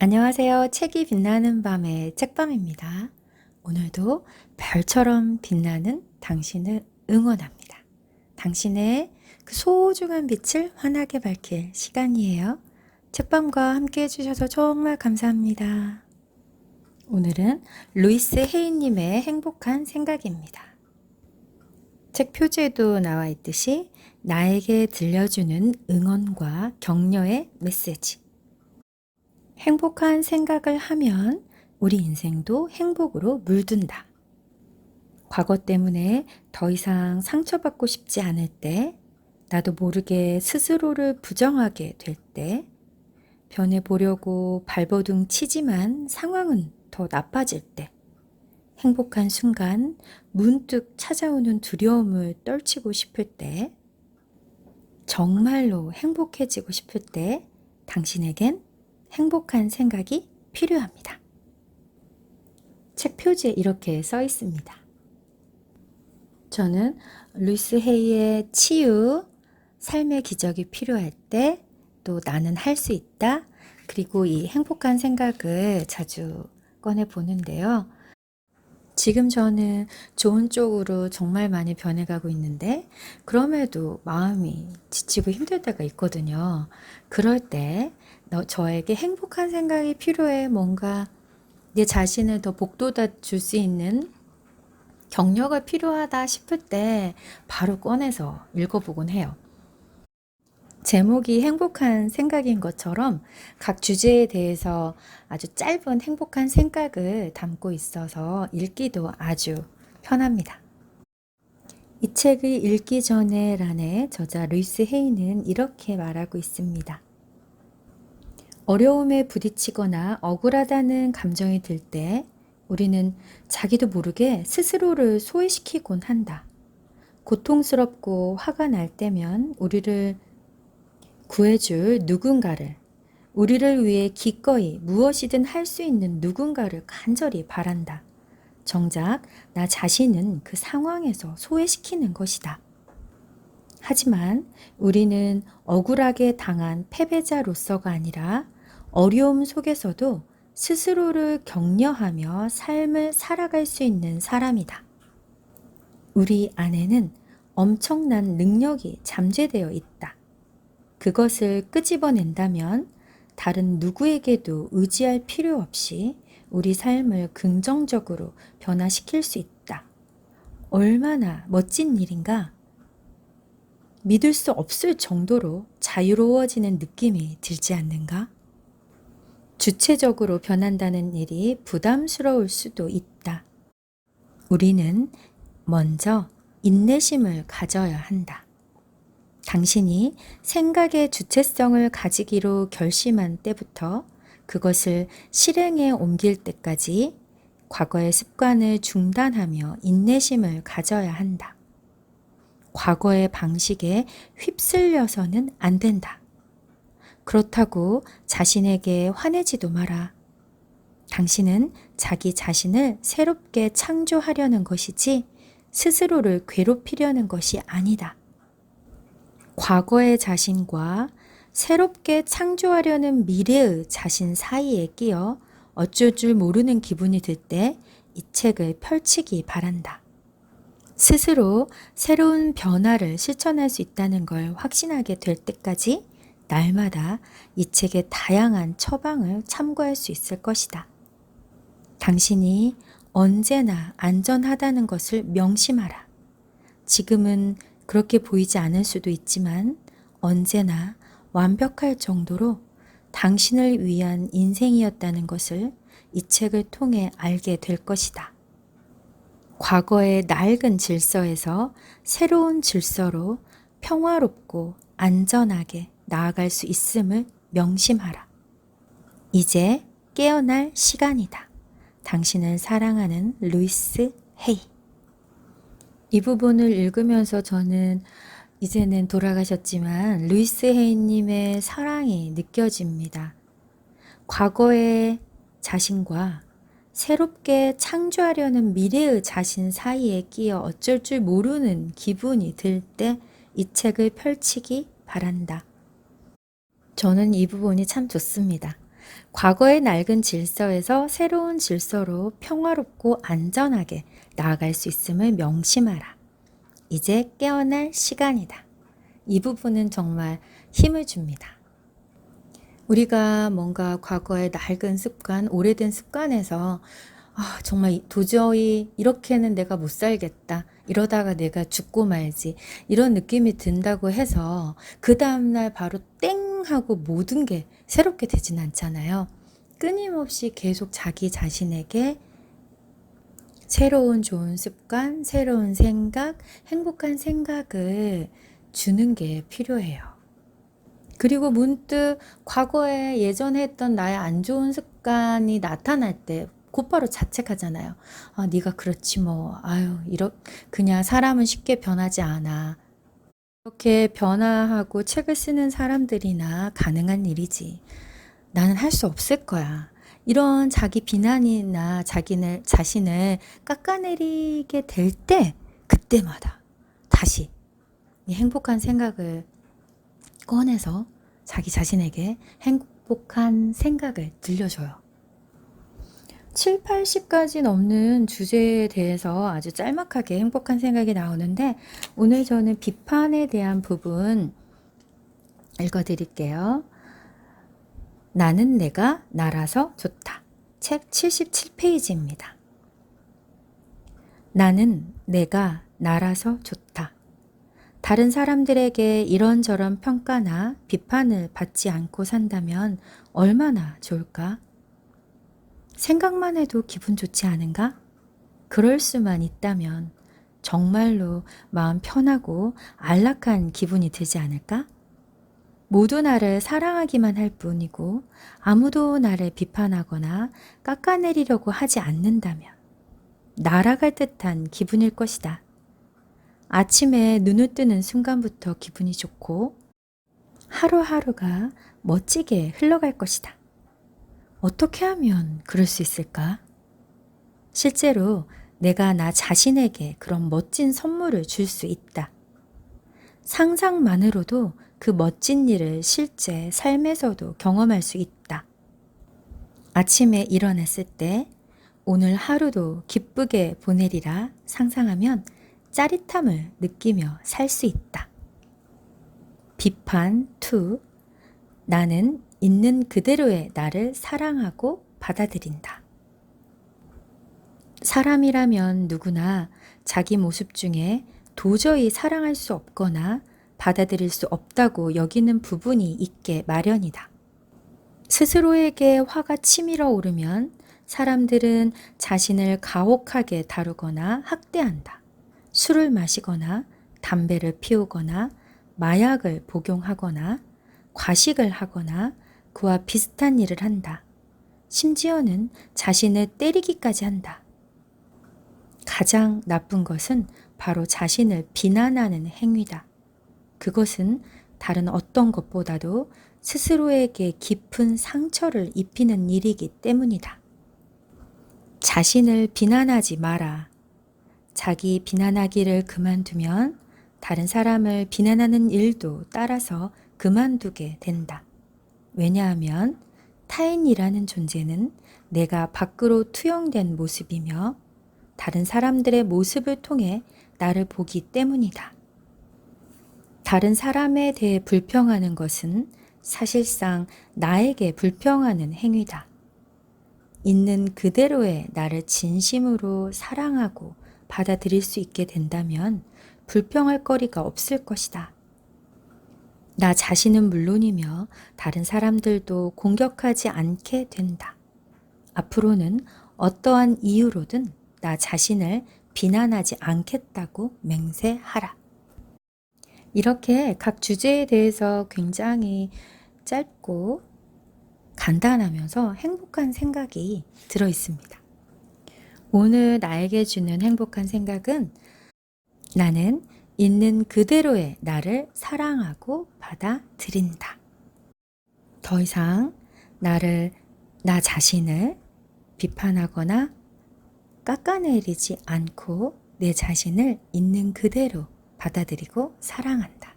안녕하세요. 책이 빛나는 밤의 책밤입니다. 오늘도 별처럼 빛나는 당신을 응원합니다. 당신의 그 소중한 빛을 환하게 밝힐 시간이에요. 책밤과 함께 해주셔서 정말 감사합니다. 오늘은 루이스 헤이님의 행복한 생각입니다. 책 표지에도 나와 있듯이 나에게 들려주는 응원과 격려의 메시지. 행복한 생각을 하면 우리 인생도 행복으로 물든다. 과거 때문에 더 이상 상처받고 싶지 않을 때, 나도 모르게 스스로를 부정하게 될 때, 변해보려고 발버둥 치지만 상황은 더 나빠질 때, 행복한 순간 문득 찾아오는 두려움을 떨치고 싶을 때, 정말로 행복해지고 싶을 때, 당신에겐 행복한 생각이 필요합니다. 책 표지에 이렇게 써 있습니다. 저는 루이스 헤이의 치유, 삶의 기적이 필요할 때, 또 나는 할 수 있다, 그리고 이 행복한 생각을 자주 꺼내 보는데요. 지금 저는 좋은 쪽으로 정말 많이 변해가고 있는데, 그럼에도 마음이 지치고 힘들 때가 있거든요. 그럴 때, 너, 저에게 행복한 생각이 필요해. 뭔가 내 자신을 더 복돋아 줄 수 있는 격려가 필요하다 싶을 때 바로 꺼내서 읽어보곤 해요. 제목이 행복한 생각인 것처럼 각 주제에 대해서 아주 짧은 행복한 생각을 담고 있어서 읽기도 아주 편합니다. 이 책을 읽기 전에 란에 저자 루이스 헤이는 이렇게 말하고 있습니다. 어려움에 부딪히거나 억울하다는 감정이 들 때 우리는 자기도 모르게 스스로를 소외시키곤 한다. 고통스럽고 화가 날 때면 우리를 구해줄 누군가를, 우리를 위해 기꺼이 무엇이든 할 수 있는 누군가를 간절히 바란다. 정작 나 자신은 그 상황에서 소외시키는 것이다. 하지만 우리는 억울하게 당한 패배자로서가 아니라 어려움 속에서도 스스로를 격려하며 삶을 살아갈 수 있는 사람이다. 우리 안에는 엄청난 능력이 잠재되어 있다. 그것을 끄집어낸다면 다른 누구에게도 의지할 필요 없이 우리 삶을 긍정적으로 변화시킬 수 있다. 얼마나 멋진 일인가? 믿을 수 없을 정도로 자유로워지는 느낌이 들지 않는가? 주체적으로 변한다는 일이 부담스러울 수도 있다. 우리는 먼저 인내심을 가져야 한다. 당신이 생각의 주체성을 가지기로 결심한 때부터 그것을 실행에 옮길 때까지 과거의 습관을 중단하며 인내심을 가져야 한다. 과거의 방식에 휩쓸려서는 안 된다. 그렇다고 자신에게 화내지도 마라. 당신은 자기 자신을 새롭게 창조하려는 것이지 스스로를 괴롭히려는 것이 아니다. 과거의 자신과 새롭게 창조하려는 미래의 자신 사이에 끼어 어쩔 줄 모르는 기분이 들 때 이 책을 펼치기 바란다. 스스로 새로운 변화를 실천할 수 있다는 걸 확신하게 될 때까지 날마다 이 책의 다양한 처방을 참고할 수 있을 것이다. 당신이 언제나 안전하다는 것을 명심하라. 지금은 그렇게 보이지 않을 수도 있지만 언제나 완벽할 정도로 당신을 위한 인생이었다는 것을 이 책을 통해 알게 될 것이다. 과거의 낡은 질서에서 새로운 질서로 평화롭고 안전하게 나아갈 수 있음을 명심하라. 이제 깨어날 시간이다. 당신을 사랑하는 루이스 헤이. 이 부분을 읽으면서 저는 이제는 돌아가셨지만 루이스 헤이님의 사랑이 느껴집니다. 과거의 자신과 새롭게 창조하려는 미래의 자신 사이에 끼어 어쩔 줄 모르는 기분이 들 때 이 책을 펼치기 바란다. 저는 이 부분이 참 좋습니다. 과거의 낡은 질서에서 새로운 질서로 평화롭고 안전하게 나아갈 수 있음을 명심하라. 이제 깨어날 시간이다. 이 부분은 정말 힘을 줍니다. 우리가 뭔가 과거의 낡은 습관, 오래된 습관에서 아, 정말 도저히 이렇게는 내가 못 살겠다. 이러다가 내가 죽고 말지. 이런 느낌이 든다고 해서 그 다음날 바로 땡 하고 모든 게 새롭게 되진 않잖아요. 끊임없이 계속 자기 자신에게 새로운 좋은 습관, 새로운 생각, 행복한 생각을 주는 게 필요해요. 그리고 문득 과거에 예전에 했던 나의 안 좋은 습관이 나타날 때 곧바로 자책하잖아요. 아, 네가 그렇지 뭐. 아유, 이렇 그냥 사람은 쉽게 변하지 않아. 이렇게 변화하고 책을 쓰는 사람들이나 가능한 일이지. 나는 할 수 없을 거야. 이런 자기 비난이나 자기를 자신을 깎아내리게 될 때 그때마다 다시 이 행복한 생각을 꺼내서 자기 자신에게 행복한 생각을 들려줘요. 7, 80가지 넘는 주제에 대해서 아주 짤막하게 행복한 생각이 나오는데 오늘 저는 비판에 대한 부분 읽어 드릴게요. 나는 내가 나라서 좋다. 책 77페이지입니다. 나는 내가 나라서 좋다. 다른 사람들에게 이런저런 평가나 비판을 받지 않고 산다면 얼마나 좋을까? 생각만 해도 기분 좋지 않은가? 그럴 수만 있다면 정말로 마음 편하고 안락한 기분이 들지 않을까? 모두 나를 사랑하기만 할 뿐이고 아무도 나를 비판하거나 깎아내리려고 하지 않는다면 날아갈 듯한 기분일 것이다. 아침에 눈을 뜨는 순간부터 기분이 좋고 하루하루가 멋지게 흘러갈 것이다. 어떻게 하면 그럴 수 있을까? 실제로 내가 나 자신에게 그런 멋진 선물을 줄 수 있다. 상상만으로도 그 멋진 일을 실제 삶에서도 경험할 수 있다. 아침에 일어났을 때 오늘 하루도 기쁘게 보내리라 상상하면 짜릿함을 느끼며 살 수 있다. 비판 2. 나는 있는 그대로의 나를 사랑하고 받아들인다. 사람이라면 누구나 자기 모습 중에 도저히 사랑할 수 없거나 받아들일 수 없다고 여기는 부분이 있게 마련이다. 스스로에게 화가 치밀어 오르면 사람들은 자신을 가혹하게 다루거나 학대한다. 술을 마시거나 담배를 피우거나 마약을 복용하거나 과식을 하거나 그와 비슷한 일을 한다. 심지어는 자신을 때리기까지 한다. 가장 나쁜 것은 바로 자신을 비난하는 행위다. 그것은 다른 어떤 것보다도 스스로에게 깊은 상처를 입히는 일이기 때문이다. 자신을 비난하지 마라. 자기 비난하기를 그만두면 다른 사람을 비난하는 일도 따라서 그만두게 된다. 왜냐하면 타인이라는 존재는 내가 밖으로 투영된 모습이며 다른 사람들의 모습을 통해 나를 보기 때문이다. 다른 사람에 대해 불평하는 것은 사실상 나에게 불평하는 행위다. 있는 그대로의 나를 진심으로 사랑하고 받아들일 수 있게 된다면 불평할 거리가 없을 것이다. 나 자신은 물론이며 다른 사람들도 공격하지 않게 된다. 앞으로는 어떠한 이유로든 나 자신을 비난하지 않겠다고 맹세하라. 이렇게 각 주제에 대해서 굉장히 짧고 간단하면서 행복한 생각이 들어 있습니다. 오늘 나에게 주는 행복한 생각은 나는 있는 그대로의 나를 사랑하고 받아들인다. 더 이상 나를, 나 자신을 비판하거나 깎아내리지 않고 내 자신을 있는 그대로 받아들이고 사랑한다.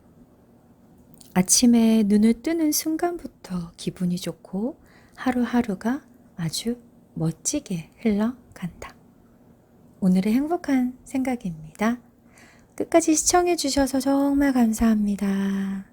아침에 눈을 뜨는 순간부터 기분이 좋고 하루하루가 아주 멋지게 흘러간다. 오늘의 행복한 생각입니다. 끝까지 시청해 주셔서 정말 감사합니다.